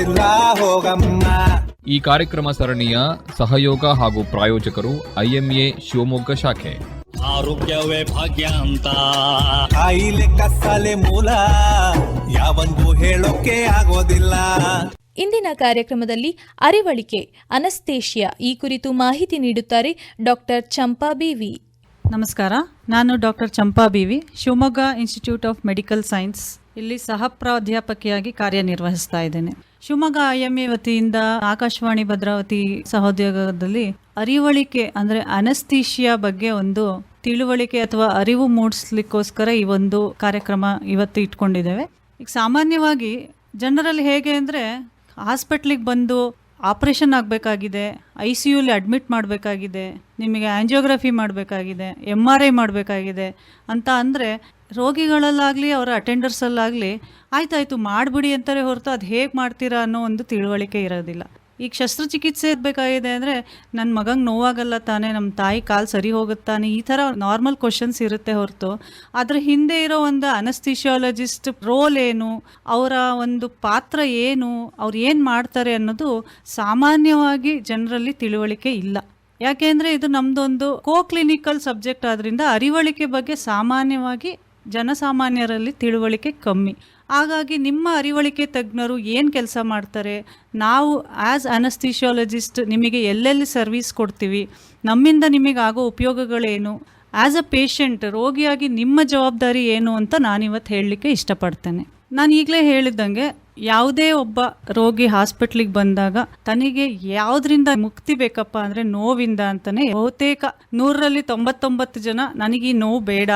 ಗೊತ್ತಿಲ್ಲ ಹೋಗಮ್ಮ. ಈ ಕಾರ್ಯಕ್ರಮ ಸರಣಿಯ ಸಹಯೋಗ ಹಾಗೂ ಪ್ರಾಯೋಜಕರು ಐಎಂಎ ಶಿವಮೊಗ್ಗ ಶಾಖೆ. ಆರೋಗ್ಯವೇ ಭಾಗ್ಯ ಅಂತ. ಕಾಯಿಲೆ ಕಸಾಲೆ ಮೂಲ ಯಾವಂಗೂ ಹೇಳೋಕೆ ಆಗೋದಿಲ್ಲ. ಇಂದಿನ ಕಾರ್ಯಕ್ರಮದಲ್ಲಿ ಅರಿವಳಿಕೆ ಅನಸ್ತೇಷಿಯಾ ಈ ಕುರಿತು ಮಾಹಿತಿ ನೀಡುತ್ತಾರೆ ಡಾಕ್ಟರ್ ಚಂಪಾ ಬಿವಿ ನಮಸ್ಕಾರ. ನಾನು doctor Champa B V, Shivamogga institute of medical science ಇಲ್ಲಿ ಸಹ ಪ್ರಾಧ್ಯಾಪಕಿಯಾಗಿ ಕಾರ್ಯನಿರ್ವಹಿಸ್ತಾ ಇದ್ದೇನೆ. ಶಿವಮೊಗ್ಗ ಐಎಂಎ ವತಿಯಿಂದ ಆಕಾಶವಾಣಿ ಭದ್ರಾವತಿ ಸಹೋದ್ಯೋಗದಲ್ಲಿ ಅರಿವಳಿಕೆ ಅಂದರೆ ಅನಸ್ತೀಶಿಯಾ ಬಗ್ಗೆ ಒಂದು ತಿಳುವಳಿಕೆ ಅಥವಾ ಅರಿವು ಮೂಡಿಸ್ಲಿಕ್ಕೋಸ್ಕರ ಈ ಒಂದು ಕಾರ್ಯಕ್ರಮ ಇವತ್ತು ಇಟ್ಕೊಂಡಿದ್ದೇವೆ. ಈಗ ಸಾಮಾನ್ಯವಾಗಿ ಜನರಲ್ಲಿ ಹೇಗೆ ಅಂದರೆ ಹಾಸ್ಪಿಟ್ಲಿಗೆ ಬಂದು ಆಪ್ರೇಷನ್ ಆಗಬೇಕಾಗಿದೆ ಐ ಸಿ ಯುಲಿ ಅಡ್ಮಿಟ್ ಮಾಡಬೇಕಾಗಿದೆ, ನಿಮಗೆ ಆ್ಯಂಜಿಯೋಗ್ರಫಿ ಮಾಡಬೇಕಾಗಿದೆ ಎಂ ಆರ್ ಐ ಮಾಡಬೇಕಾಗಿದೆ ಅಂತ ಅಂದರೆ ರೋಗಿಗಳಲ್ಲಾಗಲಿ ಅವರ ಅಟೆಂಡರ್ಸಲ್ಲಾಗಲಿ ಆಯ್ತಾಯ್ತು, ಮಾಡಿಬಿಡಿ ಅಂತಾರೆ ಹೊರತು ಅದು ಹೇಗೆ ಮಾಡ್ತೀರಾ ಅನ್ನೋ ಒಂದು ತಿಳುವಳಿಕೆ ಇರೋದಿಲ್ಲ. ಈಗ ಶಸ್ತ್ರಚಿಕಿತ್ಸೆ ಇರಬೇಕಾಗಿದೆ ಅಂದರೆ ನನ್ನ ಮಗಂಗೆ ನೋವಾಗಲ್ಲ ತಾನೇ ನಮ್ಮ ತಾಯಿ ಕಾಲು ಸರಿ ಹೋಗುತ್ತಾನೆ, ಈ ಥರ ನಾರ್ಮಲ್ ಕ್ವಶನ್ಸ್ ಇರುತ್ತೆ ಹೊರತು. ಅದರ ಹಿಂದೆ ಇರೋ ಒಂದು ಅನಸ್ತಿಷಿಯಾಲಜಿಸ್ಟ್ ರೋಲ್ ಏನು, ಅವರ ಒಂದು ಪಾತ್ರ ಏನು, ಅವ್ರು ಏನು ಮಾಡ್ತಾರೆ ಅನ್ನೋದು ಸಾಮಾನ್ಯವಾಗಿ ಜನರಲ್ಲಿ ತಿಳುವಳಿಕೆ ಇಲ್ಲ. ಯಾಕೆಂದರೆ ಇದು ನಮ್ಮದೊಂದು ಕೋ ಕ್ಲಿನಿಕಲ್ ಸಬ್ಜೆಕ್ಟ್ ಆದ್ದರಿಂದ ಅರಿವಳಿಕೆ ಬಗ್ಗೆ ಸಾಮಾನ್ಯವಾಗಿ ಜನಸಾಮಾನ್ಯರಲ್ಲಿ ತಿಳುವಳಿಕೆ ಕಮ್ಮಿ. ಹಾಗಾಗಿ ನಿಮ್ಮ ಅರಿವಳಿಕೆ ತಜ್ಞರು ಏನು ಕೆಲಸ ಮಾಡ್ತಾರೆ? ನಾವು ಆ್ಯಸ್ ಅನಸ್ತಿಷಿಯಾಲಜಿಸ್ಟ್ ನಿಮಗೆ ಎಲ್ಲೆಲ್ಲಿ ಸರ್ವಿಸ್ ಕೊಡ್ತೀವಿ? ನಮ್ಮಿಂದ ನಿಮಗೆ ಆಗೋ ಉಪಯೋಗಗಳೇನು? ಆ್ಯಸ್ ಅ ಪೇಷಂಟ್ ರೋಗಿಯಾಗಿ ನಿಮ್ಮ ಜವಾಬ್ದಾರಿ ಏನು ಅಂತ ನಾನಿವತ್ತು ಹೇಳಲಿಕ್ಕೆ ಇಷ್ಟಪಡ್ತೇನೆ. ನಾನು ಈಗಲೇ ಹೇಳಿದ್ದಂಗೆ, ಯಾವುದೇ ಒಬ್ಬ ರೋಗಿ ಹಾಸ್ಪಿಟ್ಲಿಗೆ ಬಂದಾಗ ತನಗೆ ಯಾವುದರಿಂದ ಮುಕ್ತಿ ಬೇಕಪ್ಪ ಅಂದರೆ ನೋವಿಂದ ಅಂತಲೇ ಬಹುತೇಕ ನೂರರಲ್ಲಿ ತೊಂಬತ್ತೊಂಬತ್ತು ಜನ, ನನಗೆ ಈ ನೋವು ಬೇಡ,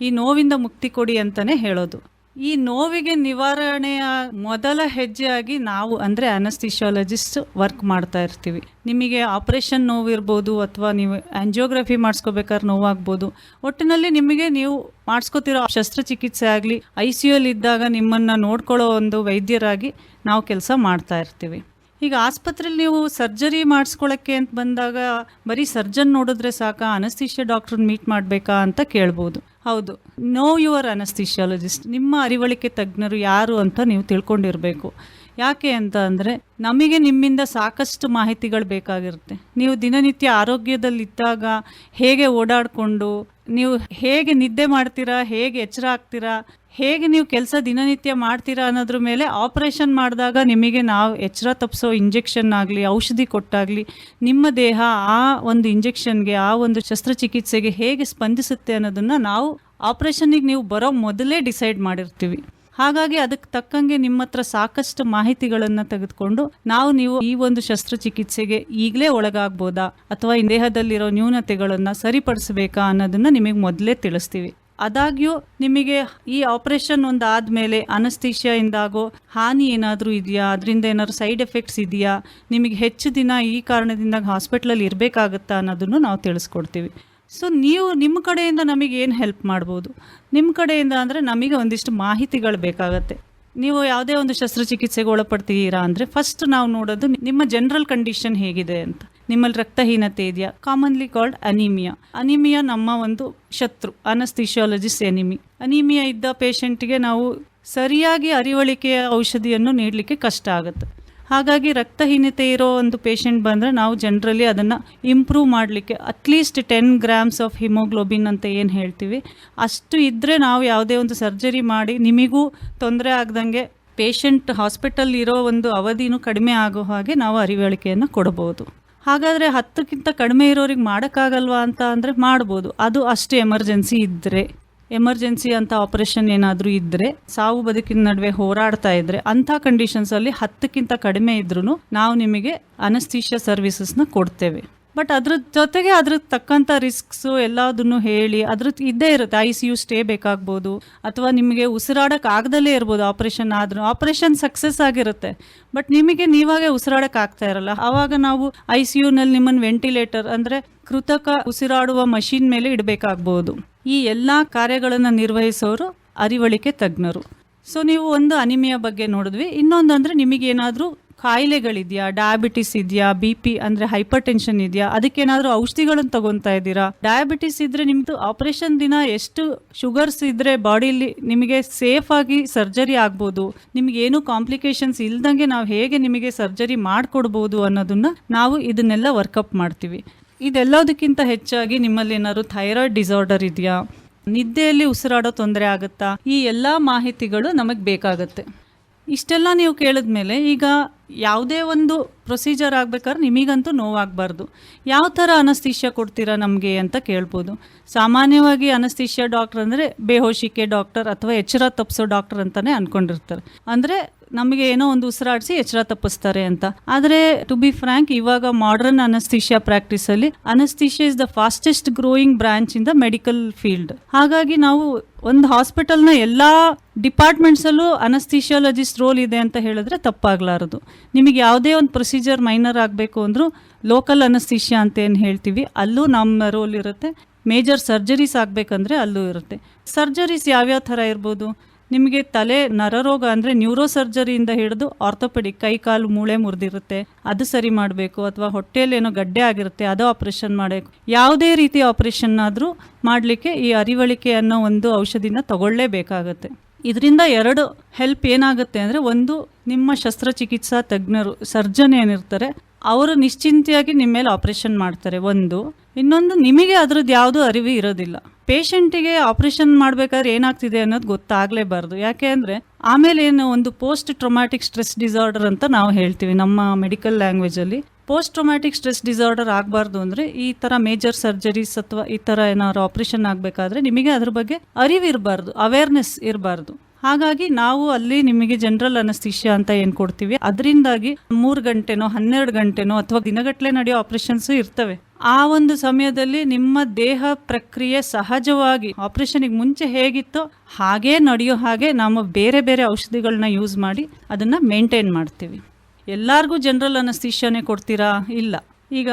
ಈ ನೋವಿಂದ ಮುಕ್ತಿ ಕೊಡಿ ಅಂತಲೇ ಹೇಳೋದು. ಈ ನೋವಿಗೆ ನಿವಾರಣೆಯ ಮೊದಲ ಹೆಜ್ಜೆಯಾಗಿ ನಾವು ಅಂದರೆ ಅನಸ್ತಿಷಿಯಾಲಜಿಸ್ಟ್ ವರ್ಕ್ ಮಾಡ್ತಾ ಇರ್ತೀವಿ. ನಿಮಗೆ ಆಪರೇಷನ್ ನೋವಿರ್ಬೋದು ಅಥವಾ ನೀವು ಆಂಜಿಯೋಗ್ರಫಿ ಮಾಡಿಸ್ಕೋಬೇಕಾದ್ರೆ ನೋವಾಗ್ಬೋದು. ಒಟ್ಟಿನಲ್ಲಿ ನಿಮಗೆ ನೀವು ಮಾಡಿಸ್ಕೋತಿರೋ ಶಸ್ತ್ರಚಿಕಿತ್ಸೆ ಆಗಲಿ ಐ ಸಿ ಯುಲ್ ಇದ್ದಾಗ ನಿಮ್ಮನ್ನು ನೋಡ್ಕೊಳ್ಳೋ ಒಂದು ವೈದ್ಯರಾಗಿ ನಾವು ಕೆಲಸ ಮಾಡ್ತಾ ಇರ್ತೀವಿ. ಈಗ ಆಸ್ಪತ್ರೆಯಲ್ಲಿ ನೀವು ಸರ್ಜರಿ ಮಾಡಿಸ್ಕೊಳ್ಳೋಕ್ಕೆ ಅಂತ ಬಂದಾಗ ಬರೀ ಸರ್ಜನ್ ನೋಡಿದ್ರೆ ಸಾಕ ಅನಸ್ತಿಷ್ಯ ಡಾಕ್ಟ್ರನ್ನ ಮೀಟ್ ಮಾಡಬೇಕಾ ಅಂತ ಕೇಳ್ಬೋದು. ಹೌದು. ನೋ ಯುವರ್ ಅನಸ್ತಿಷಿಯಾಲಜಿಸ್ಟ್ ನಿಮ್ಮ ಅರಿವಳಿಕೆ ತಜ್ಞರು ಯಾರು ಅಂತ ನೀವು ತಿಳ್ಕೊಂಡಿರಬೇಕು. ಯಾಕೆ ಅಂತ ಅಂದರೆ ನಮಗೆ ನಿಮ್ಮಿಂದ ಸಾಕಷ್ಟು ಮಾಹಿತಿಗಳು ಬೇಕಾಗಿರುತ್ತೆ. ನೀವು ದಿನನಿತ್ಯ ಆರೋಗ್ಯದಲ್ಲಿದ್ದಾಗ ಹೇಗೆ ಓಡಾಡಿಕೊಂಡು, ನೀವು ಹೇಗೆ ನಿದ್ದೆ ಮಾಡ್ತೀರಾ, ಹೇಗೆ ಎಚ್ಚರ ಆಗ್ತೀರಾ, ಹೇಗೆ ನೀವು ಕೆಲಸ ದಿನನಿತ್ಯ ಮಾಡ್ತೀರಾ ಅನ್ನೋದ್ರ ಮೇಲೆ ಆಪರೇಷನ್ ಮಾಡಿದಾಗ ನಿಮಗೆ ನಾವು ಎಚ್ಚರ ತಪ್ಪಿಸೋ ಇಂಜೆಕ್ಷನ್ ಆಗಲಿ, ಔಷಧಿ ಕೊಟ್ಟಾಗಲಿ, ನಿಮ್ಮ ದೇಹ ಆ ಒಂದು ಇಂಜೆಕ್ಷನ್ಗೆ, ಆ ಒಂದು ಶಸ್ತ್ರಚಿಕಿತ್ಸೆಗೆ ಹೇಗೆ ಸ್ಪಂದಿಸುತ್ತೆ ಅನ್ನೋದನ್ನು ನಾವು ಆಪ್ರೇಷನಿಗೆ ನೀವು ಬರೋ ಮೊದಲೇ ಡಿಸೈಡ್ ಮಾಡಿರ್ತೀವಿ. ಹಾಗಾಗಿ ಅದಕ್ಕೆ ತಕ್ಕಂಗೆ ನಿಮ್ಮ ಹತ್ರ ಸಾಕಷ್ಟು ಮಾಹಿತಿಗಳನ್ನು ತೆಗೆದುಕೊಂಡು ನಾವು ನೀವು ಈ ಒಂದು ಶಸ್ತ್ರಚಿಕಿತ್ಸೆಗೆ ಈಗಲೇ ಒಳಗಾಗ್ಬೋದಾ ಅಥವಾ ದೇಹದಲ್ಲಿರೋ ನ್ಯೂನತೆಗಳನ್ನು ಸರಿಪಡಿಸಬೇಕಾ ಅನ್ನೋದನ್ನು ನಿಮಗೆ ಮೊದಲೇ ತಿಳಿಸ್ತೀವಿ. ಆದಾಗ್ಯೂ ನಿಮಗೆ ಈ ಆಪರೇಷನ್ ಒಂದು ಆದಮೇಲೆ ಅನಸ್ತೀಶಿಯಾಯಿಂದಾಗೋ ಹಾನಿ ಏನಾದರೂ ಇದೆಯಾ? ಅದರಿಂದ ಏನಾದ್ರು ಸೈಡ್ ಎಫೆಕ್ಟ್ಸ್ ಇದೆಯಾ? ನಿಮಗೆ ಹೆಚ್ಚು ದಿನ ಈ ಕಾರಣದಿಂದ ಹಾಸ್ಪಿಟ್ಲಲ್ಲಿ ಇರಬೇಕಾಗತ್ತಾ ಅನ್ನೋದನ್ನು ನಾವು ತಿಳಿಸ್ಕೊಡ್ತೀವಿ. ಸೊ ನೀವು ನಿಮ್ಮ ಕಡೆಯಿಂದ ನಮಗೆ ಏನು ಹೆಲ್ಪ್ ಮಾಡ್ಬೋದು? ನಿಮ್ಮ ಕಡೆಯಿಂದ ಅಂದರೆ ನಮಗೆ ಒಂದಿಷ್ಟು ಮಾಹಿತಿಗಳು ಬೇಕಾಗತ್ತೆ. ನೀವು ಯಾವುದೇ ಒಂದು ಶಸ್ತ್ರಚಿಕಿತ್ಸೆಗೆ ಒಳಪಡ್ತೀರಾ ಅಂದರೆ ಫಸ್ಟ್ ನಾವು ನೋಡೋದು ನಿಮ್ಮ ಜನರಲ್ ಕಂಡೀಷನ್ ಹೇಗಿದೆ ಅಂತ. ನಿಮ್ಮಲ್ಲಿ ರಕ್ತಹೀನತೆ ಇದೆಯಾ? ಕಾಮನ್ಲಿ ಕಾಲ್ಡ್ ಅನಿಮಿಯಾ ಅನಿಮಿಯಾ ನಮ್ಮ ಒಂದು ಶತ್ರು ಅನಸ್ತಿಶಿಯಾಲಜಿಸ್ಟ್ ಎನಿಮಿ ಅನಿಮಿಯಾ ಇದ್ದ ಪೇಷಂಟ್ಗೆ ನಾವು ಸರಿಯಾಗಿ ಅರಿವಳಿಕೆಯ ಔಷಧಿಯನ್ನು ನೀಡಲಿಕ್ಕೆ ಕಷ್ಟ ಆಗುತ್ತೆ. ಹಾಗಾಗಿ ರಕ್ತಹೀನತೆ ಇರೋ ಒಂದು ಪೇಷಂಟ್ ಬಂದರೆ ನಾವು ಜನರಲಿ ಅದನ್ನು ಇಂಪ್ರೂವ್ ಮಾಡಲಿಕ್ಕೆ at least ten grams of haemoglobin ಅಂತ ಏನು ಹೇಳ್ತೀವಿ. ಅಷ್ಟು ಇದ್ದರೆ ನಾವು ಯಾವುದೇ ಒಂದು ಸರ್ಜರಿ ಮಾಡಿ ನಿಮಗೂ ತೊಂದರೆ ಆಗ್ದಂಗೆ ಪೇಷಂಟ್ ಹಾಸ್ಪಿಟಲ್ ಇರೋ ಒಂದು ಅವಧಿನೂ ಕಡಿಮೆ ಆಗೋ ಹಾಗೆ ನಾವು ಅರಿವಳಿಕೆಯನ್ನು ಕೊಡಬಹುದು. ಹಾಗಾದರೆ ಹತ್ತಕ್ಕಿಂತ ಕಡಿಮೆ ಇರೋರಿಗೆ ಮಾಡೋಕ್ಕಾಗಲ್ವಾ ಅಂತ ಅಂದರೆ ಮಾಡ್ಬೋದು. ಅದು ಅಷ್ಟು ಎಮರ್ಜೆನ್ಸಿ ಇದ್ದರೆ ಎಮರ್ಜೆನ್ಸಿ ಅಂತ ಆಪರೇಷನ್ ಏನಾದರೂ ಇದ್ದರೆ ಸಾವು ಬದುಕಿನ ನಡುವೆ ಹೋರಾಡ್ತಾ ಇದ್ದರೆ ಅಂಥ ಕಂಡೀಷನ್ಸಲ್ಲಿ ಹತ್ತಕ್ಕಿಂತ ಕಡಿಮೆ ಇದ್ರೂ ನಾವು ನಿಮಗೆ ಅನಸ್ತೀಷಿಯಾ ಸರ್ವಿಸಸ್ನ ಕೊಡ್ತೇವೆ. ಬಟ್ ಅದ್ರ ಜೊತೆಗೆ ಅದ್ರ ತಕ್ಕಂಥ ರಿಸ್ಕ್ಸು ಎಲ್ಲದನ್ನು ಹೇಳಿ, ಅದ್ರ ಇದ್ದೇ ಇರುತ್ತೆ ಐ ಸಿ ಯು ಸ್ಟೇ ಬೇಕಾಗ್ಬೋದು, ಅಥವಾ ನಿಮಗೆ ಉಸಿರಾಡಕ್ಕೆ ಆಗದಲ್ಲೇ ಇರ್ಬೋದು ಆಪ್ರೇಷನ್ ಆದ್ರೂ. ಆಪ್ರೇಷನ್ ಸಕ್ಸಸ್ ಆಗಿರುತ್ತೆ. ಬಟ್ ನಿಮಗೆ ನೀವಾಗೆ ಉಸಿರಾಡಕ್ಕೆ ಆಗ್ತಾ ಇರಲ್ಲ. ಆವಾಗ ನಾವು ಐ ಸಿ ಯುನಲ್ಲಿ ನಿಮ್ಮನ್ನು ವೆಂಟಿಲೇಟರ್ ಅಂದರೆ ಕೃತಕ ಉಸಿರಾಡುವ ಮಷಿನ್ ಮೇಲೆ ಇಡಬೇಕಾಗ್ಬೋದು. ಈ ಎಲ್ಲ ಕಾರ್ಯಗಳನ್ನು ನಿರ್ವಹಿಸೋರು ಅರಿವಳಿಕೆ ತಜ್ಞರು. ಸೊ ನೀವು ಒಂದು ಅನಿಮಿಯ ಬಗ್ಗೆ ನೋಡಿದ್ವಿ. ಇನ್ನೊಂದು ಅಂದರೆ ನಿಮಗೇನಾದರೂ ಕಾಯಿಲೆಗಳಿದೆಯಾ ಡಯಾಬಿಟಿಸ್ ಇದೆಯಾ ಬಿ ಪಿ ಅಂದರೆ ಹೈಪರ್ ಟೆನ್ಷನ್ ಇದೆಯಾ, ಅದಕ್ಕೇನಾದರೂ ಔಷಧಿಗಳನ್ನು ತಗೊತಾ ಇದ್ದೀರಾ? ಡಯಾಬಿಟಿಸ್ ಇದ್ರೆ ನಿಮ್ದು ಆಪರೇಷನ್ ದಿನ ಎಷ್ಟು ಶುಗರ್ಸ್ ಇದ್ರೆ ಬಾಡಿಲಿ ನಿಮಗೆ ಸೇಫ್ ಆಗಿ ಸರ್ಜರಿ ಆಗ್ಬೋದು. ನಿಮ್ಗೆ ಏನು ಕಾಂಪ್ಲಿಕೇಶನ್ಸ್ ಇಲ್ದಂಗೆ ನಾವು ಹೇಗೆ ನಿಮಗೆ ಸರ್ಜರಿ ಮಾಡಿಕೊಡ್ಬೋದು ಅನ್ನೋದನ್ನ ನಾವು ಇದನ್ನೆಲ್ಲ ವರ್ಕಪ್ ಮಾಡ್ತೀವಿ. ಇದೆಲ್ಲದಕ್ಕಿಂತ ಹೆಚ್ಚಾಗಿ ನಿಮ್ಮಲ್ಲಿ ಏನಾದ್ರು ಥೈರಾಯ್ಡ್ ಡಿಸಾರ್ಡರ್ ಇದೆಯಾ? ನಿದ್ದೆಯಲ್ಲಿ ಉಸಿರಾಡೋ ತೊಂದರೆ ಆಗುತ್ತಾ? ಈ ಎಲ್ಲ ಮಾಹಿತಿಗಳು ನಮಗೆ ಬೇಕಾಗುತ್ತೆ. ಇಷ್ಟೆಲ್ಲ ನೀವು ಕೇಳಿದ ಮೇಲೆ ಈಗ ಯಾವುದೇ ಒಂದು ಪ್ರೊಸೀಜರ್ ಆಗ್ಬೇಕಾದ್ರೆ ನಿಮಗಂತೂ ನೋವಾಗಬಾರ್ದು. ಯಾವ ಥರ ಅನಸ್ತೀಷ್ಯ ಕೊಡ್ತೀರಾ ನಮಗೆ ಅಂತ ಕೇಳ್ಬೋದು. ಸಾಮಾನ್ಯವಾಗಿ ಅನಸ್ತೀಷ್ಯ ಡಾಕ್ಟರ್ ಅಂದರೆ ಬೇಹೋಶಿಕೆ ಡಾಕ್ಟರ್ ಅಥವಾ ಎಚ್ಚರ ತಪ್ಪಿಸೋ ಡಾಕ್ಟರ್ ಅಂತಲೇ ಅಂದ್ಕೊಂಡಿರ್ತಾರೆ ಅಂದರೆ ನಮಗೆ ಏನೋ ಒಂದು ಉಸಿರಾಡಿಸಿ ಎಚ್ಚರ ತಪ್ಪಿಸ್ತಾರೆ ಅಂತ. ಆದರೆ ಟು ಬಿ ಫ್ರ್ಯಾಂಕ್ ಇವಾಗ ಮಾಡರ್ನ್ ಅನಸ್ತಿಷಿಯಾ ಪ್ರಾಕ್ಟೀಸ್ ಅಲ್ಲಿ anaesthesia is the fastest growing branch in the medical field ಹಾಗಾಗಿ ನಾವು ಒಂದು ಹಾಸ್ಪಿಟಲ್ನ ಎಲ್ಲ ಡಿಪಾರ್ಟ್ಮೆಂಟ್ಸಲ್ಲೂ ಅನಸ್ತಿಷಿಯಾಲಜಿಸ್ಟ್ ರೋಲ್ ಇದೆ ಅಂತ ಹೇಳಿದ್ರೆ ತಪ್ಪಾಗಲಾರದು. ನಿಮಗೆ ಯಾವುದೇ ಒಂದು ಪ್ರೊಸೀಜರ್ ಮೈನರ್ ಆಗಬೇಕು ಅಂದರೂ ಲೋಕಲ್ ಅನಸ್ತೀಷ್ಯಾ ಅಂತ ಏನು ಹೇಳ್ತೀವಿ, ಅಲ್ಲೂ ನಮ್ಮ ರೋಲ್ ಇರುತ್ತೆ. ಮೇಜರ್ ಸರ್ಜರೀಸ್ ಆಗಬೇಕಂದ್ರೆ ಅಲ್ಲೂ ಇರುತ್ತೆ. ಸರ್ಜರೀಸ್ ಯಾವ್ಯಾವ ಥರ ಇರ್ಬೋದು? ನಿಮಗೆ ತಲೆ ನರರೋಗ ಅಂದರೆ ನ್ಯೂರೋ ಸರ್ಜರಿಯಿಂದ ಹಿಡಿದು ಆರ್ಥೋಪೆಡಿಕ್, ಕೈ, ಕಾಲು, ಮೂಳೆ ಮುರಿದಿರುತ್ತೆ. ಅದು ಸರಿ ಮಾಡಬೇಕು ಅಥವಾ ಹೊಟ್ಟೆಯಲ್ಲಿ ಏನೋ ಗಡ್ಡೆ ಆಗಿರುತ್ತೆ, ಅದು ಆಪ್ರೇಷನ್ ಮಾಡಬೇಕು. ಯಾವುದೇ ರೀತಿ ಆಪರೇಷನ್ ಆದರೂ ಮಾಡಲಿಕ್ಕೆ ಈ ಅರಿವಳಿಕೆ ಅನ್ನೋ ಒಂದು ಔಷಧಿನ ತಗೊಳ್ಳೇಬೇಕಾಗತ್ತೆ. ಇದರಿಂದ ಎರಡು ಹೆಲ್ಪ್ ಏನಾಗುತ್ತೆ ಅಂದರೆ ಒಂದು, ನಿಮ್ಮ ಶಸ್ತ್ರಚಿಕಿತ್ಸಾ ತಜ್ಞರು, ಸರ್ಜನ್ ಏನಿರ್ತಾರೆ, ಅವರು ನಿಶ್ಚಿಂತೆಯಾಗಿ ನಿಮ್ಮ ಮೇಲೆ ಆಪ್ರೇಷನ್ ಮಾಡ್ತಾರೆ, ಒಂದು. ಇನ್ನೊಂದು, ನಿಮಗೆ ಅದ್ರದ್ದು ಯಾವುದೂ ಅರಿವು ಇರೋದಿಲ್ಲ. ಪೇಷಂಟಿಗೆ ಆಪರೇಷನ್ ಮಾಡಬೇಕಾದ್ರೆ ಏನಾಗ್ತಿದೆ ಅನ್ನೋದು ಗೊತ್ತಾಗಲೇಬಾರ್ದು. ಯಾಕೆ ಅಂದರೆ ಆಮೇಲೆ ಏನು ಒಂದು ಪೋಸ್ಟ್ ಟ್ರೊಮ್ಯಾಟಿಕ್ ಸ್ಟ್ರೆಸ್ ಡಿಸಾರ್ಡರ್ ಅಂತ ನಾವು ಹೇಳ್ತೀವಿ ನಮ್ಮ ಮೆಡಿಕಲ್ ಲ್ಯಾಂಗ್ವೇಜಲ್ಲಿ ಪೋಸ್ಟ್ ಟ್ರೊಮ್ಯಾಟಿಕ್ ಸ್ಟ್ರೆಸ್ ಡಿಸಾರ್ಡರ್ ಆಗಬಾರ್ದು ಅಂದರೆ ಈ ಥರ ಮೇಜರ್ ಸರ್ಜರೀಸ್ ಅಥವಾ ಈ ಥರ ಏನಾದ್ರು ಆಪ್ರೇಷನ್ ಆಗಬೇಕಾದ್ರೆ ನಿಮಗೆ ಅದ್ರ ಬಗ್ಗೆ ಅರಿವಿರಬಾರ್ದು ಅವೇರ್ನೆಸ್ ಇರಬಾರ್ದು. ಹಾಗಾಗಿ ನಾವು ಅಲ್ಲಿ ನಿಮಗೆ ಜನರಲ್ ಅನಸ್ತಿಷ್ಯ ಅಂತ ಏನು ಕೊಡ್ತೀವಿ, ಅದರಿಂದಾಗಿ ಮೂರು ಗಂಟೆನೋ ಹನ್ನೆರಡು ಗಂಟೆನೋ ಅಥವಾ ದಿನಗಟ್ಟಲೆ ನಡೆಯೋ ಆಪರೇಷನ್ಸು ಇರ್ತವೆ. ಆ ಒಂದು ಸಮಯದಲ್ಲಿ ನಿಮ್ಮ ದೇಹ ಪ್ರಕ್ರಿಯೆ ಸಹಜವಾಗಿ ಆಪರೇಷನ್ಗೆ ಮುಂಚೆ ಹೇಗಿತ್ತೋ ಹಾಗೇ ನಡೆಯೋ ಹಾಗೆ ನಾವು ಬೇರೆ ಬೇರೆ ಔಷಧಿಗಳನ್ನ ಯೂಸ್ ಮಾಡಿ ಅದನ್ನು ಮೇಂಟೈನ್ ಮಾಡ್ತೀವಿ. ಎಲ್ಲರಿಗೂ ಜನರಲ್ ಅನಸ್ತಿಷ್ಯನೇ ಕೊಡ್ತೀರಾ? ಇಲ್ಲ. ಈಗ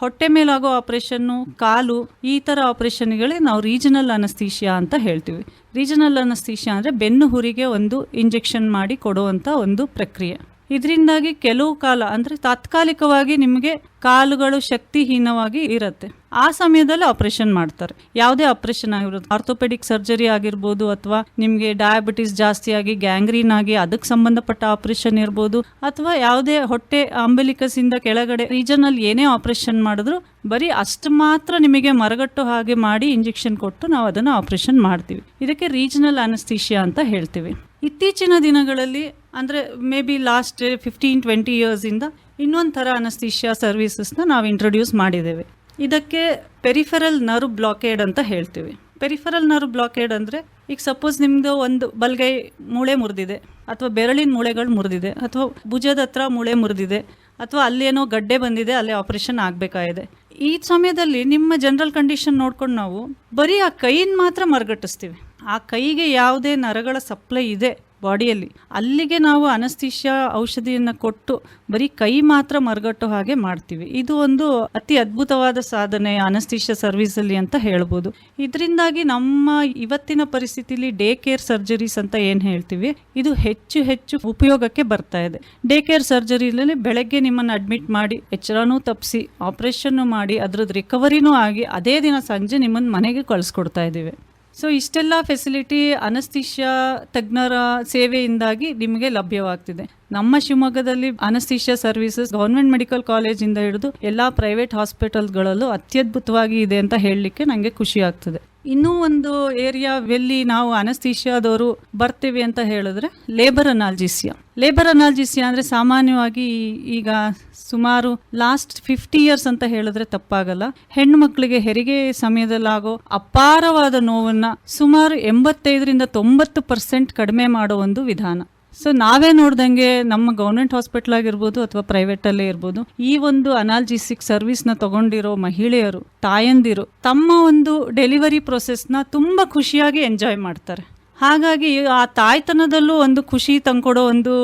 ಹೊಟ್ಟೆ ಮೇಲಾಗೋ ಆಪ್ರೇಷನ್ನು, ಕಾಲು, ಈ ಥರ ಆಪ್ರೇಷನ್ಗಳಿಗೆ ನಾವು ರೀಜನಲ್ ಅನಸ್ತೀಷಿಯಾ ಅಂತ ಹೇಳ್ತೀವಿ. ರೀಜನಲ್ ಅನಸ್ತೀಷಿಯಾ ಅಂದರೆ ಬೆನ್ನು ಹುರಿಗೆ ಒಂದು ಇಂಜೆಕ್ಷನ್ ಮಾಡಿ ಕೊಡುವಂಥ ಒಂದು ಪ್ರಕ್ರಿಯೆ. ಇದರಿಂದಾಗಿ ಕೆಲವು ಕಾಲ, ಅಂದರೆ ತಾತ್ಕಾಲಿಕವಾಗಿ ನಿಮಗೆ ಕಾಲುಗಳು ಶಕ್ತಿಹೀನವಾಗಿ ಇರುತ್ತೆ. ಆ ಸಮಯದಲ್ಲಿ ಆಪರೇಷನ್ ಮಾಡ್ತಾರೆ. ಯಾವುದೇ ಆಪರೇಷನ್ ಆಗಿರೋದು ಆರ್ಥೋಪೆಡಿಕ್ ಸರ್ಜರಿ ಆಗಿರ್ಬೋದು ಅಥವಾ ನಿಮಗೆ ಡಯಾಬಿಟಿಸ್ ಜಾಸ್ತಿಯಾಗಿ ಗ್ಯಾಂಗ್ರೀನ್ ಆಗಿ ಅದಕ್ಕೆ ಸಂಬಂಧಪಟ್ಟ ಆಪರೇಷನ್ ಇರ್ಬೋದು, ಅಥವಾ ಯಾವುದೇ ಹೊಟ್ಟೆ ಅಂಬಲಿಕಸ್ ಇಂದ ಕೆಳಗಡೆ ರೀಜನ್ ಅಲ್ಲಿ ಏನೇ ಆಪರೇಷನ್ ಮಾಡಿದ್ರು, ಬರೀ ಅಷ್ಟು ಮಾತ್ರ ನಿಮಗೆ ಮರಗಟ್ಟು ಹಾಗೆ ಮಾಡಿ ಇಂಜೆಕ್ಷನ್ ಕೊಟ್ಟು ನಾವು ಅದನ್ನು ಆಪರೇಷನ್ ಮಾಡ್ತೀವಿ. ಇದಕ್ಕೆ ರೀಜನಲ್ ಅನಸ್ತೀಷಿಯಾ ಅಂತ ಹೇಳ್ತೀವಿ. ಇತ್ತೀಚಿನ ದಿನಗಳಲ್ಲಿ ಅಂದರೆ maybe last fifteen twenty ಇಯರ್ಸಿಂದ ಇನ್ನೊಂದು ಥರ ಅನಸ್ತೀಶಿಯಾ ಸರ್ವಿಸಸ್ನ ನಾವು ಇಂಟ್ರೊಡ್ಯೂಸ್ ಮಾಡಿದ್ದೇವೆ. ಇದಕ್ಕೆ ಪೆರಿಫೆರಲ್ ನರ್ವ್ ಬ್ಲಾಕೇಡ್ ಅಂತ ಹೇಳ್ತೀವಿ. ಪೆರಿಫರಲ್ ನರ್ವ್ ಬ್ಲಾಕೇಡ್ ಅಂದರೆ ಈಗ ಸಪೋಸ್ ನಿಮ್ಮದು ಒಂದು ಬಲ್ಗೈ ಮೂಳೆ ಮುರಿದಿದೆ, ಅಥವಾ ಬೆರಳಿನ ಮೂಳೆಗಳು ಮುರಿದಿದೆ, ಅಥವಾ ಭುಜದ ಹತ್ರ ಮೂಳೆ ಮುರಿದಿದೆ, ಅಥವಾ ಅಲ್ಲೇನೋ ಗಡ್ಡೆ ಬಂದಿದೆ, ಅಲ್ಲೇ ಆಪರೇಷನ್ ಆಗಬೇಕಾಗಿದೆ. ಈ ಸಮಯದಲ್ಲಿ ನಿಮ್ಮ ಜನರಲ್ ಕಂಡೀಷನ್ ನೋಡ್ಕೊಂಡು ನಾವು ಬರೀ ಆ ಕೈಯಿಂದ ಮಾತ್ರ ಮರಗಟ್ಟಿಸ್ತೀವಿ. ಆ ಕೈಗೆ ಯಾವುದೇ ನರಗಳ ಸಪ್ಲೈ ಇದೆ. ಬಾಡಿಯಲ್ಲಿ. ಅಲ್ಲಿಗೆ ನಾವು ಅನಸ್ತಿಷ್ಯ ಔಷಧಿಯನ್ನು ಕೊಟ್ಟು ಬರೀ ಕೈ ಮಾತ್ರ ಮರುಗಟ್ಟೋ ಹಾಗೆ ಮಾಡ್ತೀವಿ. ಇದು ಒಂದು ಅತಿ ಅದ್ಭುತವಾದ ಸಾಧನೆ ಅನಸ್ತಿಷ್ಯ ಸರ್ವಿಸಲ್ಲಿ ಅಂತ ಹೇಳ್ಬೋದು. ಇದರಿಂದಾಗಿ ನಮ್ಮ ಇವತ್ತಿನ ಪರಿಸ್ಥಿತಿಲಿ ಡೇ ಕೇರ್ ಸರ್ಜರೀಸ್ ಅಂತ ಏನು ಹೇಳ್ತೀವಿ? ಇದು ಹೆಚ್ಚು ಹೆಚ್ಚು ಉಪಯೋಗಕ್ಕೆ ಬರ್ತಾ ಇದೆ. ಡೇ ಕೇರ್ ಸರ್ಜರಿನಲ್ಲಿ ಬೆಳಗ್ಗೆ ನಿಮ್ಮನ್ನು ಅಡ್ಮಿಟ್ ಮಾಡಿ ಎಚ್ಚರನೂ ತಪ್ಪಿಸಿ ಆಪರೇಷನ್ನು ಮಾಡಿ ಅದ್ರದ್ದು ರಿಕವರಿನೂ ಆಗಿ, ಅದೇ ದಿನ ಸಂಜೆ ನಿಮ್ಮನ್ನು ಮನೆಗೆ ಕಳಿಸ್ಕೊಡ್ತಾ ಇದ್ದೀವಿ. ಸೊ ಇಷ್ಟೆಲ್ಲ ಫೆಸಿಲಿಟಿ ಅನಸ್ತಿಷ್ಯ ತಜ್ಞರ ಸೇವೆಯಿಂದಾಗಿ ನಿಮಗೆ ಲಭ್ಯವಾಗ್ತಿದೆ. ನಮ್ಮ ಶಿವಮೊಗ್ಗದಲ್ಲಿ ಅನಸ್ತೀಶಿಯಾ ಸರ್ವಿಸಸ್ ಗೌರ್ಮೆಂಟ್ ಮೆಡಿಕಲ್ ಕಾಲೇಜಿಂದ ಹಿಡಿದು ಎಲ್ಲ ಪ್ರೈವೇಟ್ ಹಾಸ್ಪಿಟಲ್ಗಳಲ್ಲೂ ಅತ್ಯದ್ಭುತವಾಗಿ ಇದೆ ಅಂತ ಹೇಳಲಿಕ್ಕೆ ನನಗೆ ಖುಷಿ ಆಗ್ತದೆ. ಇನ್ನೂ ಒಂದು ಏರಿಯಾವೆಲ್ಲಿ ನಾವು ಅನಸ್ತೀಶಿಯಾದವರು ಬರ್ತೀವಿ ಅಂತ ಹೇಳಿದ್ರೆ ಲೇಬರ್ ಅನಾಲ್ಜಿಸಿಯಾ ಲೇಬರ್ ಅನಾಲ್ಜಿಸಿಯಾ ಅಂದರೆ ಸಾಮಾನ್ಯವಾಗಿ ಈಗ ಸುಮಾರು ಲಾಸ್ಟ್ ಫಿಫ್ಟಿ ಇಯರ್ಸ್ ಅಂತ ಹೇಳಿದ್ರೆ ತಪ್ಪಾಗಲ್ಲ. ಹೆಣ್ಣು ಮಕ್ಕಳಿಗೆ ಹೆರಿಗೆ ಸಮಯದಲ್ಲಾಗೋ ಅಪಾರವಾದ ನೋವನ್ನ ಸುಮಾರು ಎಂಬತ್ತೈದರಿಂದ ತೊಂಬತ್ತು ಪರ್ಸೆಂಟ್ ಕಡಿಮೆ ಮಾಡೋ ಒಂದು ವಿಧಾನ. ಸೊ ನಾವೇ ನೋಡ್ದಂಗೆ ನಮ್ಮ ಗೌರ್ಮೆಂಟ್ ಹಾಸ್ಪಿಟಲ್ ಆಗಿರ್ಬೋದು ಅಥವಾ ಪ್ರೈವೇಟಲ್ಲೇ ಇರ್ಬೋದು, ಈ ಒಂದು ಅನಾಲ್ಜಿಸಿಕ್ ಸರ್ವಿಸ್ನ ತಗೊಂಡಿರೋ ಮಹಿಳೆಯರು, ತಾಯಂದಿರು ತಮ್ಮ ಒಂದು ಡೆಲಿವರಿ ಪ್ರೊಸೆಸ್ನ ತುಂಬ ಖುಷಿಯಾಗಿ ಎಂಜಾಯ್ ಮಾಡ್ತಾರೆ. ಹಾಗಾಗಿ ಆ ತಾಯ್ತನದಲ್ಲೂ ಒಂದು ಖುಷಿ ತಂಕೊಡೋ ಒಂದು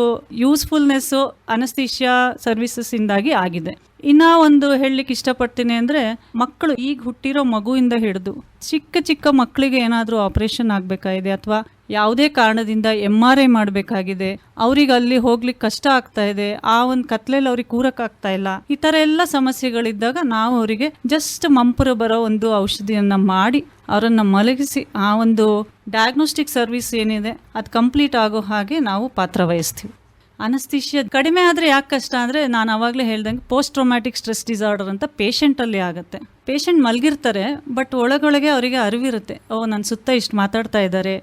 ಯೂಸ್ಫುಲ್ನೆಸ್ಸು ಅನಸ್ತೀಶಿಯಾ ಸರ್ವಿಸಸ್ ಇಂದಾಗಿ ಆಗಿದೆ. ಇನ್ನ ಒಂದು ಹೇಳಲಿಕ್ಕೆ ಇಷ್ಟಪಡ್ತೀನಿ ಅಂದ್ರೆ, ಮಕ್ಕಳು ಈಗ ಹುಟ್ಟಿರೋ ಮಗುವಿಂದ ಹಿಡಿದು ಚಿಕ್ಕ ಚಿಕ್ಕ ಮಕ್ಕಳಿಗೆ ಏನಾದರೂ ಆಪರೇಷನ್ ಆಗಬೇಕಾಗಿದೆ ಅಥವಾ ಯಾವುದೇ ಕಾರಣದಿಂದ ಎಂ ಆರ್ ಐ ಮಾಡಬೇಕಾಗಿದೆ. ಅವ್ರಿಗೆ ಅಲ್ಲಿ ಹೋಗ್ಲಿಕ್ಕೆ ಕಷ್ಟ ಆಗ್ತಾ ಇದೆ. ಆ ಒಂದು ಕತ್ಲೆಯಲ್ಲಿ ಅವ್ರಿಗೆ ಕೂರಕ್ಕಾಗ್ತಾ ಇಲ್ಲ. ಈ ಥರ ಎಲ್ಲ ಸಮಸ್ಯೆಗಳಿದ್ದಾಗ ನಾವು ಅವರಿಗೆ ಜಸ್ಟ್ ಮಂಪುರ ಬರೋ ಒಂದು ಔಷಧಿಯನ್ನ ಮಾಡಿ ಅವರನ್ನು ಮಲಗಿಸಿ ಆ ಒಂದು ಡಯಾಗ್ನೋಸ್ಟಿಕ್ ಸರ್ವಿಸ್ ಏನಿದೆ ಅದು ಕಂಪ್ಲೀಟ್ ಆಗೋ ಹಾಗೆ ನಾವು ಪಾತ್ರ ವಹಿಸ್ತೀವಿ. ಅನಸ್ತಿಷ್ಯ ಕಡಿಮೆ ಆದರೆ ಯಾಕೆ ಕಷ್ಟ ಅಂದರೆ ನಾನು ಆವಾಗಲೇ ಹೇಳ್ದಂಗೆ ಪೋಸ್ಟ್ ಟ್ರೊಮ್ಯಾಟಿಕ್ ಸ್ಟ್ರೆಸ್ ಡಿಸಾರ್ಡರ್ ಅಂತ ಪೇಷಂಟಲ್ಲಿ ಆಗುತ್ತೆ. ಪೇಷಂಟ್ ಮಲಗಿರ್ತಾರೆ ಬಟ್ ಒಳಗೊಳಗೆ ಅವರಿಗೆ ಅರಿವಿರುತ್ತೆ. ಓ ನನ್ನ ಸುತ್ತ ಇಷ್ಟು ಮಾತಾಡ್ತಾ ಇದ್ದಾರೆ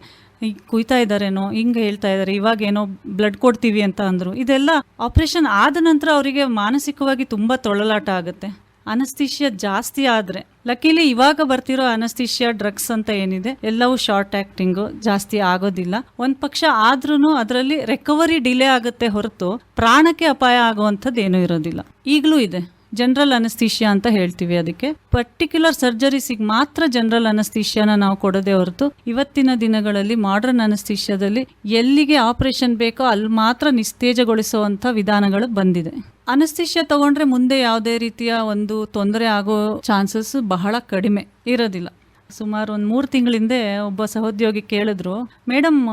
ಈಗ ಕುಯ್ತಾ ಇದ್ದಾರೇನೋ, ಹಿಂಗೆ ಹೇಳ್ತಾ ಇದ್ದಾರೆ ಇವಾಗ ಏನೋ ಬ್ಲಡ್ ಕೊಡ್ತೀವಿ ಅಂತ ಅಂದರು. ಇದೆಲ್ಲ ಆಪರೇಷನ್ ಆದ ನಂತರ ಅವರಿಗೆ ಮಾನಸಿಕವಾಗಿ ತುಂಬ ತೊಳಲಾಟ ಆಗುತ್ತೆ. ಅನಸ್ತಿಷ್ಯ ಜಾಸ್ತಿ ಆದರೆ ಲಕ್ಕಿಲಿ ಇವಾಗ ಬರ್ತಿರೋ ಅನಸ್ತಿಷ್ಯ ಡ್ರಗ್ಸ್ ಅಂತ ಏನಿದೆ, ಎಲ್ಲವೂ ಶಾರ್ಟ್ ಆಕ್ಟಿಂಗು ಜಾಸ್ತಿ ಆಗೋದಿಲ್ಲ. ಒಂದು ಪಕ್ಷ ಆದ್ರೂ ಅದರಲ್ಲಿ ರಿಕವರಿ ಡಿಲೇ ಆಗುತ್ತೆ ಹೊರತು ಪ್ರಾಣಕ್ಕೆ ಅಪಾಯ ಆಗುವಂಥದ್ದು ಏನೂ ಇರೋದಿಲ್ಲ. ಈಗಲೂ ಇದೆ. ಜನರಲ್ ಅನಸ್ತೀಶಿಯಾ ಅಂತ ಹೇಳ್ತೀವಿ ಅದಕ್ಕೆ. ಪರ್ಟಿಕ್ಯುಲರ್ ಸರ್ಜರೀಸಿಗೆ ಮಾತ್ರ ಜನರಲ್ ಅನಸ್ತೀಶಿಯಾನ ನಾವು ಕೊಡೋದೇ ಹೊರತು ಇವತ್ತಿನ ದಿನಗಳಲ್ಲಿ ಮಾಡರ್ನ್ ಅನಸ್ತೀಶಿಯಾದಲ್ಲಿ ಎಲ್ಲಿಗೆ ಆಪರೇಷನ್ ಬೇಕೋ ಅಲ್ಲಿ ಮಾತ್ರ ನಿಸ್ತೇಜಗೊಳಿಸುವಂಥ ವಿಧಾನಗಳು ಬಂದಿದೆ. ಅನಸ್ತೀಶಿಯಾ ತಗೊಂಡ್ರೆ ಮುಂದೆ ಯಾವುದೇ ರೀತಿಯ ಒಂದು ತೊಂದರೆ ಆಗೋ ಚಾನ್ಸಸ್ ಬಹಳ ಕಡಿಮೆ ಇರೋದಿಲ್ಲ. ಸುಮಾರು ಒಂದು ಮೂರು ತಿಂಗಳಿಂದೆ ಒಬ್ಬ ಸಹೋದ್ಯೋಗಿ ಕೇಳಿದ್ರು, ಮೇಡಮ್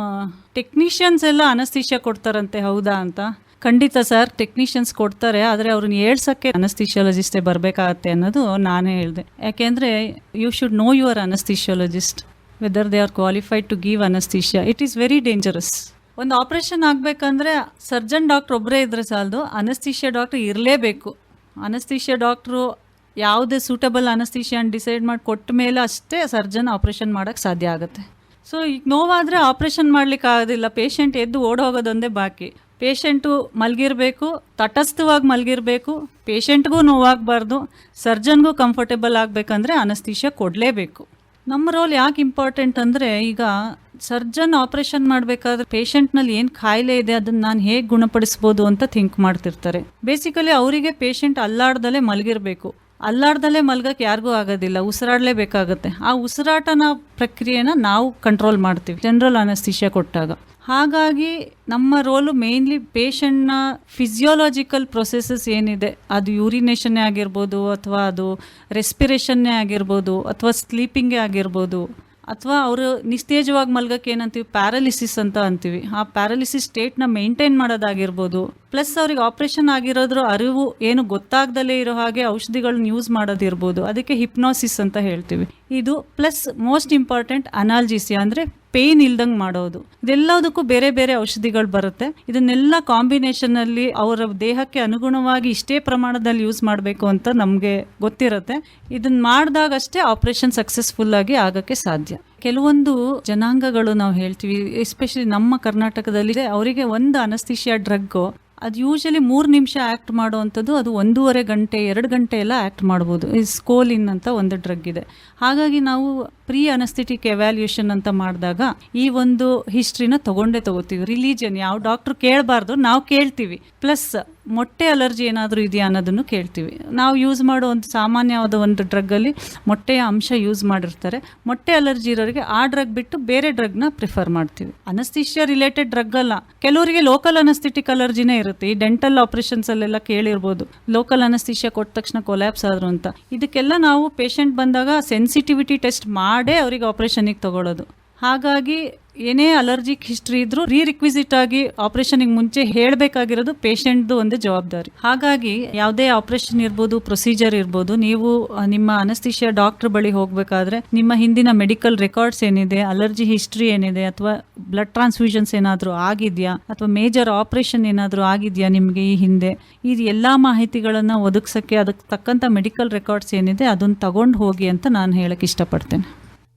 ಟೆಕ್ನಿಷಿಯನ್ಸ್ ಎಲ್ಲ ಅನಸ್ತೀಶಿಯಾ ಕೊಡ್ತಾರಂತೆ, ಹೌದಾ? ಅಂತ. ಖಂಡಿತ ಸರ್ ಟೆಕ್ನಿಷಿಯನ್ಸ್ ಕೊಡ್ತಾರೆ, ಆದರೆ ಅವ್ರನ್ನ ಹೇಳ್ಸೋಕ್ಕೆ ಅನಸ್ತೀಶಿಯಾಲಜಿಸ್ಟೇ ಬರಬೇಕಾಗತ್ತೆ ಅನ್ನೋದು ನಾನೇ ಹೇಳಿದೆ. ಯಾಕೆಂದರೆ you should know your anaesthesiologist whether they are qualified to give anaesthesia it is very dangerous ಒಂದು ಆಪರೇಷನ್ ಆಗಬೇಕಂದ್ರೆ ಸರ್ಜನ್ ಡಾಕ್ಟರ್ ಒಬ್ಬರೇ ಇದ್ರೆ ಸಾಲದು ಅನಸ್ತೀಶಿಯಾ ಡಾಕ್ಟರ್ ಇರಲೇಬೇಕು. ಅನಸ್ತೀಶಿಯಾ ಡಾಕ್ಟ್ರು ಯಾವುದೇ ಸೂಟಬಲ್ ಅನಸ್ತಿಷಿಯನ್ ಡಿಸೈಡ್ ಮಾಡಿ ಕೊಟ್ಟ ಮೇಲೆ ಅಷ್ಟೇ ಸರ್ಜನ್ ಆಪರೇಷನ್ ಮಾಡೋಕ್ಕೆ ಸಾಧ್ಯ ಆಗುತ್ತೆ. ಸೊ ಈಗ ನೋವಾದರೆ ಆಪರೇಷನ್ ಮಾಡಲಿಕ್ಕೆ ಆಗೋದಿಲ್ಲ ಪೇಷಂಟ್ ಎದ್ದು ಓಡೋಗೋದೊಂದೇ ಬಾಕಿ. ಪೇಷಂಟು ಮಲಗಿರಬೇಕು, ತಟಸ್ಥವಾಗಿ ಮಲಗಿರಬೇಕು, ಪೇಷಂಟ್ಗೂ ನೋವಾಗಬಾರ್ದು, ಸರ್ಜನ್ಗೂ ಕಂಫರ್ಟೇಬಲ್ ಆಗಬೇಕಂದ್ರೆ ಅನಸ್ತೀಶ ಕೊಡಲೇಬೇಕು. ನಮ್ಮ ರೋಲ್ ಯಾಕೆ ಇಂಪಾರ್ಟೆಂಟ್ ಅಂದರೆ ಈಗ ಸರ್ಜನ್ ಆಪರೇಷನ್ ಮಾಡಬೇಕಾದ್ರೆ ಪೇಷಂಟ್ನಲ್ಲಿ ಏನು ಖಾಯಿಲೆ ಇದೆ ಅದನ್ನು ನಾನು ಹೇಗೆ ಗುಣಪಡಿಸ್ಬೋದು ಅಂತ ಥಿಂಕ್ ಮಾಡ್ತಿರ್ತಾರೆ. ಬೇಸಿಕಲಿ ಅವರಿಗೆ ಪೇಷಂಟ್ ಅಲ್ಲಾಡ್ದಲೇ ಮಲಗಿರಬೇಕು. ಅಲ್ಲಾಡ್ದಲೇ ಮಲ್ಗಕ್ಕೆ ಯಾರಿಗೂ ಆಗೋದಿಲ್ಲ ಉಸಿರಾಡಲೇಬೇಕಾಗತ್ತೆ ಆ ಉಸಿರಾಟನ ಪ್ರಕ್ರಿಯೆನ ನಾವು ಕಂಟ್ರೋಲ್ ಮಾಡ್ತೀವಿ ಜನರಲ್ ಅನಸ್ತಿಷ್ಯ ಕೊಟ್ಟಾಗ. ಹಾಗಾಗಿ ನಮ್ಮ ರೋಲು ಮೇನ್ಲಿ ಪೇಷಂಟ್ನ ಫಿಸಿಯೋಲಾಜಿಕಲ್ ಪ್ರೊಸೆಸಸ್ ಏನಿದೆ, ಅದು ಯೂರಿನೇಷನ್ನೇ ಆಗಿರ್ಬೋದು, ಅಥವಾ ಅದು ರೆಸ್ಪಿರೇಷನ್ನೇ ಆಗಿರ್ಬೋದು, ಅಥವಾ ಸ್ಲೀಪಿಂಗೇ ಆಗಿರ್ಬೋದು ಅಥವಾ ಅವರು ನಿಸ್ತೇಜವಾಗಿ ಮಲ್ಗಕ್ಕೆ ಏನಂತೀವಿ? ಪ್ಯಾರಾಲಿಸಿಸ್ ಅಂತ ಅಂತೀವಿ. ಆ ಪ್ಯಾರಾಲಿಸಿಸ್ ಸ್ಟೇಟ್ನ ಮೇಂಟೈನ್ ಮಾಡೋದಾಗಿರ್ಬೋದು. ಪ್ಲಸ್ ಅವ್ರಿಗೆ ಆಪರೇಷನ್ ಆಗಿರೋದ್ರ ಅರಿವು ಏನು ಗೊತ್ತಾಗ್ದಲೇ ಇರೋ ಹಾಗೆ ಔಷಧಿಗಳನ್ನ ಯೂಸ್ ಮಾಡೋದಿರ್ಬೋದು. ಅದಕ್ಕೆ ಹಿಪ್ನೋಸಿಸ್ ಅಂತ ಹೇಳ್ತೀವಿ. ಇದು ಪ್ಲಸ್ ಮೋಸ್ಟ್ ಇಂಪಾರ್ಟೆಂಟ್ ಅನಾಲ್ಜಿಸಿಯಾ ಅಂದರೆ ಪೇನ್ ಇಲ್ದಂಗೆ ಮಾಡೋದು. ಇದೆಲ್ಲದಕ್ಕೂ ಬೇರೆ ಬೇರೆ ಔಷಧಿಗಳು ಬರುತ್ತೆ. ಇದನ್ನೆಲ್ಲ ಕಾಂಬಿನೇಷನಲ್ಲಿ ಅವರ ದೇಹಕ್ಕೆ ಅನುಗುಣವಾಗಿ ಇಷ್ಟೇ ಪ್ರಮಾಣದಲ್ಲಿ ಯೂಸ್ ಮಾಡಬೇಕು ಅಂತ ನಮಗೆ ಗೊತ್ತಿರುತ್ತೆ. ಇದನ್ನ ಮಾಡಿದಾಗಷ್ಟೇ ಆಪರೇಷನ್ ಸಕ್ಸಸ್ಫುಲ್ ಆಗಿ ಆಗೋಕ್ಕೆ ಸಾಧ್ಯ. ಕೆಲವೊಂದು ಜನಾಂಗಗಳು ನಾವು ಹೇಳ್ತೀವಿ ಎಸ್ಪೆಷಲಿ ನಮ್ಮ ಕರ್ನಾಟಕದಲ್ಲಿ ಅವರಿಗೆ ಒಂದು ಅನಸ್ತಿಷಿಯಾ ಡ್ರಗ್ಗು ಅದು ಯೂಶಲಿ ಮೂರು ನಿಮಿಷ ಆ್ಯಕ್ಟ್ ಮಾಡುವಂಥದ್ದು, ಅದು ಒಂದೂವರೆ ಗಂಟೆ, ಎರಡು ಗಂಟೆ ಎಲ್ಲ ಆ್ಯಕ್ಟ್ ಮಾಡ್ಬೋದು. ಈ ಸ್ಕೋಲಿನ್ ಅಂತ ಒಂದು ಡ್ರಗ್ ಇದೆ. ಹಾಗಾಗಿ ನಾವು ಪ್ರೀ ಅನಸ್ಥೆಟಿಕ್ ಎವ್ಯಾಲ್ಯೂಷನ್ ಅಂತ ಮಾಡಿದಾಗ ಈ ಒಂದು ಹಿಸ್ಟ್ರಿನ ತಗೊಂಡೇ ತಗೋತೀವಿ. ರಿಲಿಜನ್ ಯಾವ ಡಾಕ್ಟ್ರು ಕೇಳಬಾರ್ದು, ನಾವು ಕೇಳ್ತೀವಿ. ಪ್ಲಸ್ ಮೊಟ್ಟೆ ಅಲರ್ಜಿ ಏನಾದರೂ ಇದೆಯಾ ಅನ್ನೋದನ್ನು ಕೇಳ್ತೀವಿ. ನಾವು ಯೂಸ್ ಮಾಡೋ ಒಂದು ಸಾಮಾನ್ಯವಾದ ಒಂದು ಡ್ರಗ್ಗಲ್ಲಿ ಮೊಟ್ಟೆಯ ಅಂಶ ಯೂಸ್ ಮಾಡಿರ್ತಾರೆ. ಮೊಟ್ಟೆ ಅಲರ್ಜಿ ಇರೋರಿಗೆ ಆ ಡ್ರಗ್ ಬಿಟ್ಟು ಬೇರೆ ಡ್ರಗ್ನ ಪ್ರಿಫರ್ ಮಾಡ್ತೀವಿ. ಅನಸ್ತಿಷ್ಯ ರಿಲೇಟೆಡ್ ಡ್ರಗ್ ಅಲ್ಲ. ಕೆಲವರಿಗೆ ಲೋಕಲ್ ಅನಸ್ಥೆಟಿಕ್ ಅಲರ್ಜಿನೇ ಇರುತ್ತೆ. ಈ ಡೆಂಟಲ್ ಆಪರೇಷನ್ಸ್ ಅಲ್ಲೆಲ್ಲ ಕೇಳಿರ್ಬೋದು. ಲೋಕಲ್ ಅನಸ್ತಿಷ್ಯ ಕೊಟ್ಟ ತಕ್ಷಣ ಕೊಲ್ಯಾಪ್ಸ್ ಆದ್ರು ಅಂತ. ಇದಕ್ಕೆಲ್ಲ ನಾವು ಪೇಷಂಟ್ ಬಂದಾಗ ಸೆನ್ಸಿಟಿವಿಟಿ ಟೆಸ್ಟ್ ಮಾಡೇ ಅವರಿಗೆ ಆಪರೇಷನಿಗೆ ತಗೊಳ್ಳೋದು ಹಾಗಾಗಿ ಏನೇ ಅಲರ್ಜಿಕ್ ಹಿಸ್ಟ್ರಿ ಇದ್ರೂ ರೀ ರಿಕ್ವಿಸಿಟ್ ಆಗಿ ಆಪರೇಷನ್ಗೆ ಮುಂಚೆ ಹೇಳಬೇಕಾಗಿರೋದು ಪೇಷಂಟ್ದು ಒಂದು ಜವಾಬ್ದಾರಿ. ಹಾಗಾಗಿ ಯಾವುದೇ ಆಪರೇಷನ್ ಇರ್ಬೋದು ಪ್ರೊಸೀಜರ್ ಇರ್ಬೋದು, ನೀವು ನಿಮ್ಮ ಅನಸ್ತಿಷ್ಯ ಡಾಕ್ಟರ್ ಬಳಿ ಹೋಗಬೇಕಾದ್ರೆ ನಿಮ್ಮ ಹಿಂದಿನ ಮೆಡಿಕಲ್ ರೆಕಾರ್ಡ್ಸ್ ಏನಿದೆ ಅಲರ್ಜಿ ಹಿಸ್ಟ್ರಿ ಏನಿದೆ, ಅಥವಾ ಬ್ಲಡ್ ಟ್ರಾನ್ಸ್ಫ್ಯೂಷನ್ಸ್ ಏನಾದರೂ ಆಗಿದೆಯಾ, ಅಥವಾ ಮೇಜರ್ ಆಪರೇಷನ್ ಏನಾದರೂ ಆಗಿದೆಯಾ ನಿಮಗೆ ಈ ಹಿಂದೆ, ಈ ಎಲ್ಲ ಮಾಹಿತಿಗಳನ್ನು ಒದಗಿಸೋಕ್ಕೆ ಅದಕ್ಕೆ ತಕ್ಕಂಥ ಮೆಡಿಕಲ್ ರೆಕಾರ್ಡ್ಸ್ ಏನಿದೆ ಅದನ್ನು ತಗೊಂಡು ಹೋಗಿ ಅಂತ ನಾನು ಹೇಳಕ್ಕೆ ಇಷ್ಟಪಡ್ತೇನೆ.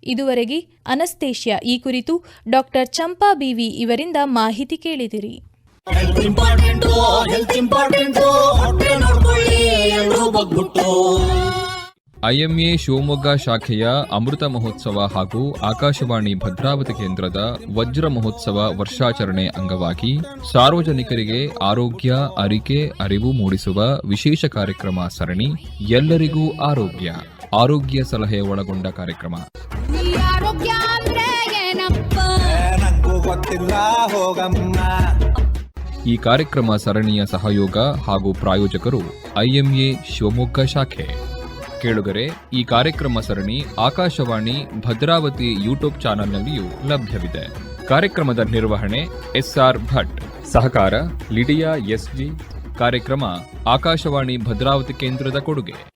ಇದುವರೆಗೆ ಅನಸ್ತೇಷ್ಯಾ ಈ ಕುರಿತು ಡಾಕ್ಟರ್ ಚಂಪಾ ಬಿವಿ ಇವರಿಂದ ಮಾಹಿತಿ ಕೇಳಿದಿರಿ. ಎಲ್ರೂ ಬಗ್ಬಿಟ್ಟು. ಐಎಂಎ ಶಿವಮೊಗ್ಗ ಶಾಖೆಯ ಅಮೃತ ಮಹೋತ್ಸವ ಹಾಗೂ ಆಕಾಶವಾಣಿ ಭದ್ರಾವತಿ ಕೇಂದ್ರದ ವಜ್ರ ಮಹೋತ್ಸವ ವರ್ಷಾಚರಣೆ ಅಂಗವಾಗಿ ಸಾರ್ವಜನಿಕರಿಗೆ ಆರೋಗ್ಯ ಅರಿಕೆ ಅರಿವು ಮೂಡಿಸುವ ವಿಶೇಷ ಕಾರ್ಯಕ್ರಮ ಸರಣಿ ಎಲ್ಲರಿಗೂ ಆರೋಗ್ಯ ಆರೋಗ್ಯ ಸಲಹೆ ಒಳಗೊಂಡ ಕಾರ್ಯಕ್ರಮ. ಈ ಕಾರ್ಯಕ್ರಮ ಸರಣಿಯ ಸಹಯೋಗ ಹಾಗೂ ಪ್ರಾಯೋಜಕರು ಐಎಂಎ ಶಿವಮೊಗ್ಗ ಶಾಖೆ. ಕೇಳುಗರೆ, ಈ ಕಾರ್ಯಕ್ರಮ ಸರಣಿ ಆಕಾಶವಾಣಿ ಭದ್ರಾವತಿ ಯೂಟ್ಯೂಬ್ ಚಾನೆಲ್ನಲ್ಲಿಯೂ ಲಭ್ಯವಿದೆ. ಕಾರ್ಯಕ್ರಮದ ನಿರ್ವಹಣೆ ಎಸ್ಆರ್ ಭಟ್. ಸಹಕಾರ ಲಿಡಿಯಾ ಎಸ್ಜಿ. ಕಾರ್ಯಕ್ರಮ ಆಕಾಶವಾಣಿ ಭದ್ರಾವತಿ ಕೇಂದ್ರದ ಕೊಡುಗೆ.